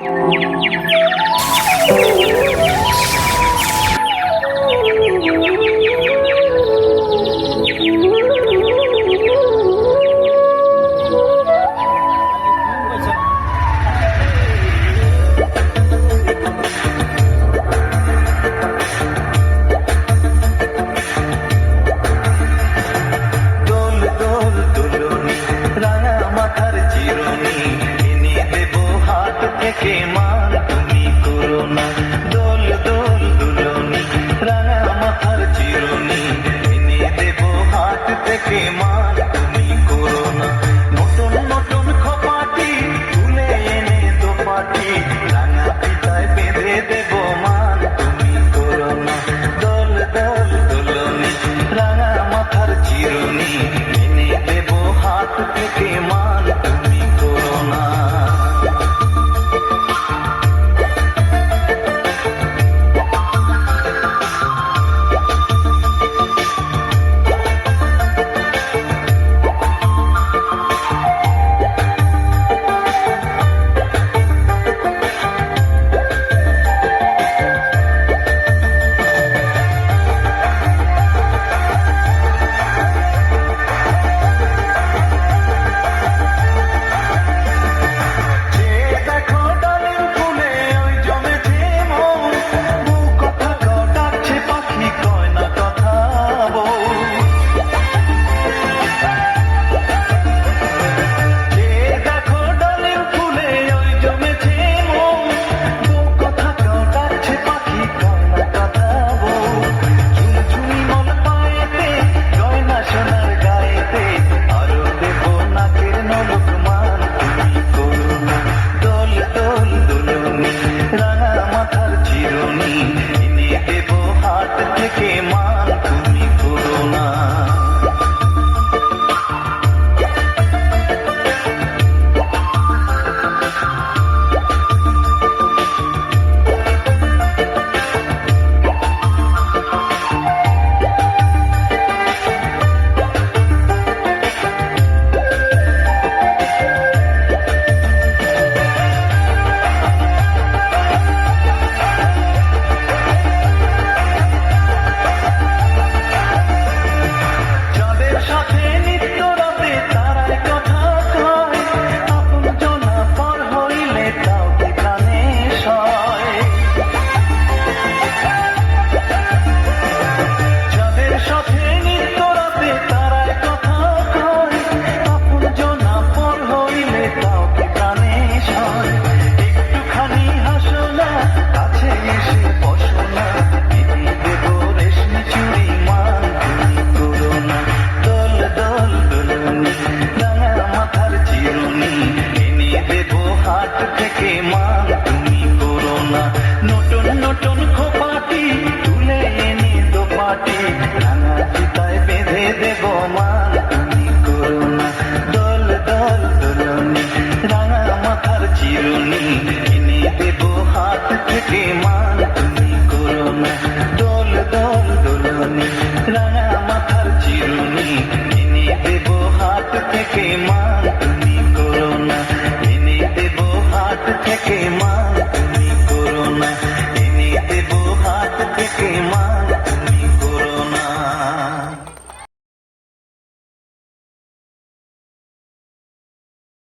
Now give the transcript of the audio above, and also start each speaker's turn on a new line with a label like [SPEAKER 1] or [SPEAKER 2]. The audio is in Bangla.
[SPEAKER 1] Thank you. থেকে মা তুমি করো না। দোল দোল দুলনি রাঙা মাথার চিরনি। এনে দেবো হাত থেকে মা হাত থেকে মা, তুমি করো না। নতুন নতুন খোপাটি তুলে এনে দোপাটি। রাঙা চিতায় বেঁধে দেব মা, তুমি করো না। দল দল, দোলনি, রাঙা মাথার চিরুনি।